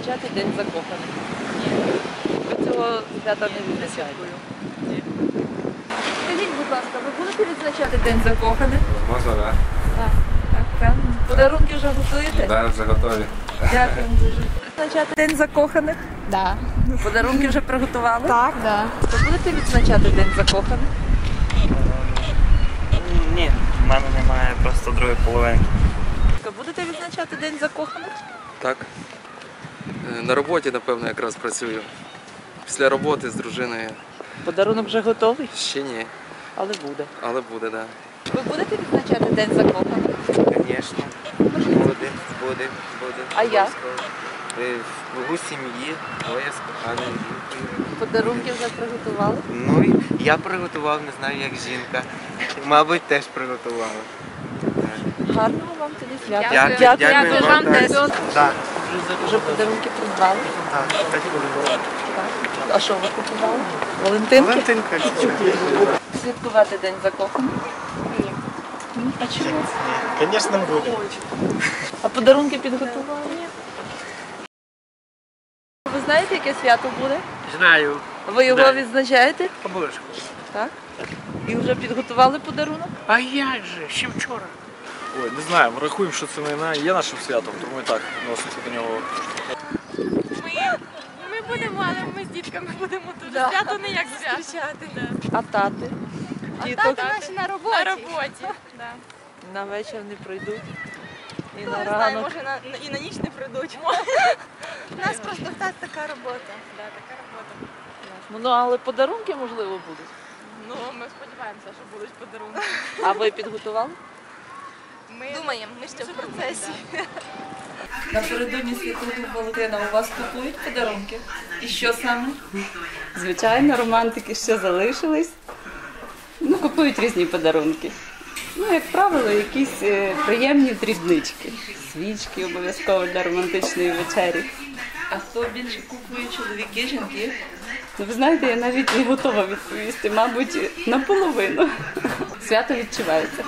відзначати День закоханих? Ні. Ви цього свята не відзначаєте? Скажіть, будь ласка, ви будете відзначати День закоханих? Можна, так? Так, так, певно. Подарунки вже готуєте? Да, вже готові. Дякую дуже. Відзначати День закоханих? Да. Подарунки вже приготували? Так, да. Ви будете відзначати День закоханих? Ні, в мене немає просто другої половинки. Ви будете відзначати День закоханих? Так. Е, На роботі, напевно, якраз працюю. Після роботи з дружиною Подарунок вже готовий, ще ні, але буде. але буде, так. Да. Ви будете відзначати День закоханих? Звісно. Буде, буде, буде. А я? Ви в кругу сім'ї, двоє з коханою жінкою. Подарунки вже приготували? Ну, і я приготував, не знаю, як жінка. Мабуть, теж приготувала. Гарного вам тоді свята. Дякую, Дякую, дякую вам теж. Вже подарунки придбали? так, так було. А що ви купували? Валентинки? Валентинка, Святкувати День закоханих? Ні. А чому? Звісно, буде. А подарунки підготували? Ні. Ви знаєте, яке свято буде? Знаю, Ви його відзначаєте? обов'язково. Так? І вже підготували подарунок? А як же? Ще вчора. Ой, не знаю, ми рахуємо, що це не є нашим святом, тому і так відносимося до нього. Ми, ми будемо, але ми з дітками будемо Да. свято не як зустрічати. А тати? Діток Тато наші на роботі. На роботі. Да. на вечір не прийдуть. І Ну, на не знаю, ранок. може на, і на ніч не прийдуть. У нас просто в тата така робота. Да, така робота. Ну, але подарунки можливо будуть. Ну, ми сподіваємося, що будуть подарунки. А ви підготували? Ми думаємо, ми ще в процесі. Напередодні Святого Валентина у вас купують подарунки? І що саме? Звичайно, романтики ще залишились. Ну, купують різні подарунки. Ну, як правило, якісь е, приємні дрібнички. Свічки обов'язково для романтичної вечері. А хто більше купує чоловіки, жінки? Ну, ви знаєте, я навіть не готова відповісти, мабуть, наполовину. Свято відчувається.